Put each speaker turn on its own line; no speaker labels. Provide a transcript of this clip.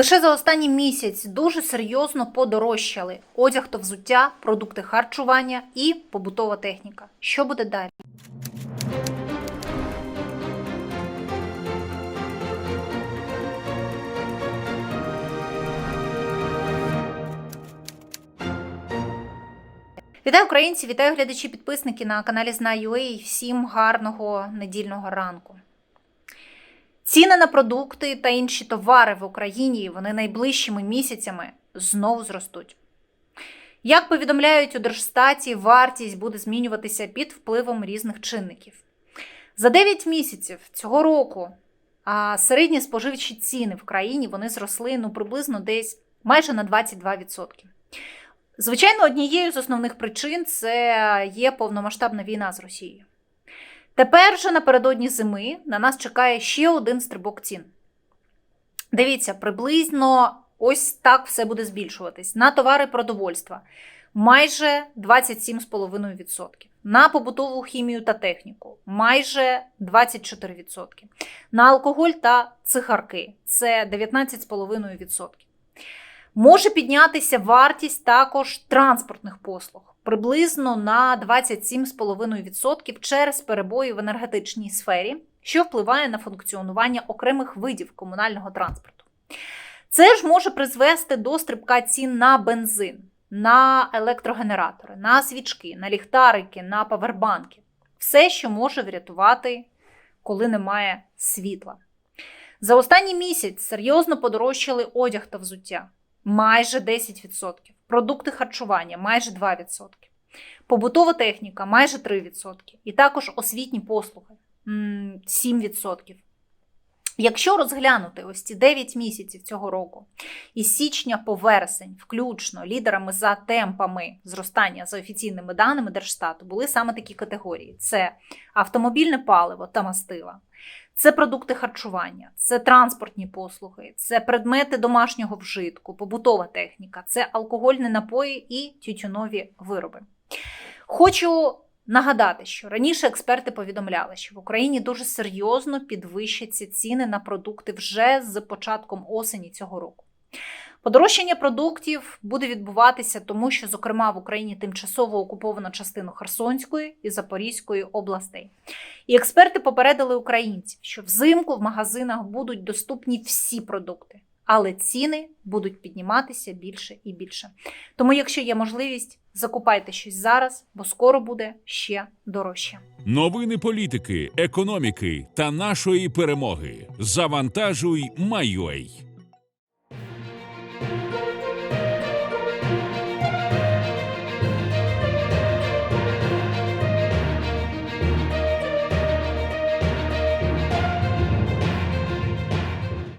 Лише за останній місяць дуже серйозно подорожчали одяг та взуття, продукти харчування і побутова техніка. Що буде далі? Вітаю українці, вітаю глядачі, підписники на каналі Знаю.ua. Всім гарного недільного ранку. Ціни на продукти та інші товари в Україні вони найближчими місяцями знову зростуть. Як повідомляють у Держстаті, вартість буде змінюватися під впливом різних чинників. За 9 місяців цього року середні споживчі ціни в країні вони зросли ну, приблизно десь майже на 22%. Звичайно, однією з основних причин це є повномасштабна війна з Росією. Тепер же напередодні зими на нас чекає ще один стрибок цін. Дивіться, приблизно ось так все буде збільшуватись. На товари продовольства майже 27,5%. На побутову хімію та техніку майже 24%. На алкоголь та цигарки це 19,5%. Може піднятися вартість також транспортних послуг приблизно на 27,5% через перебої в енергетичній сфері, що впливає на функціонування окремих видів комунального транспорту. Це ж може призвести до стрибка цін на бензин, на електрогенератори, на свічки, на ліхтарики, на павербанки. Все, що може врятувати, коли немає світла. За останній місяць серйозно подорожчали одяг та взуття майже 10%, продукти харчування майже 2%, побутова техніка майже 3%, і також освітні послуги м, 7%. Якщо розглянути ось ці 9 місяців цього року, із січня по вересень, включно лідерами за темпами зростання за офіційними даними Держстату, були саме такі категорії: це автомобільне паливо та мастила, це продукти харчування, це транспортні послуги, це предмети домашнього вжитку, побутова техніка, це алкогольні напої і тютюнові вироби. Хочу нагадати, що раніше експерти повідомляли, що в Україні дуже серйозно підвищаться ціни на продукти вже з початком осені цього року. Подорожчання продуктів буде відбуватися, тому що, зокрема, в Україні тимчасово окуповано частину Херсонської і Запорізької областей. І експерти попередили українців, що взимку в магазинах будуть доступні всі продукти, але ціни будуть підніматися більше і більше. Тому, якщо є можливість, закупайте щось зараз, бо скоро буде ще дорожче.
Новини політики, економіки та нашої перемоги. Завантажуй Майой.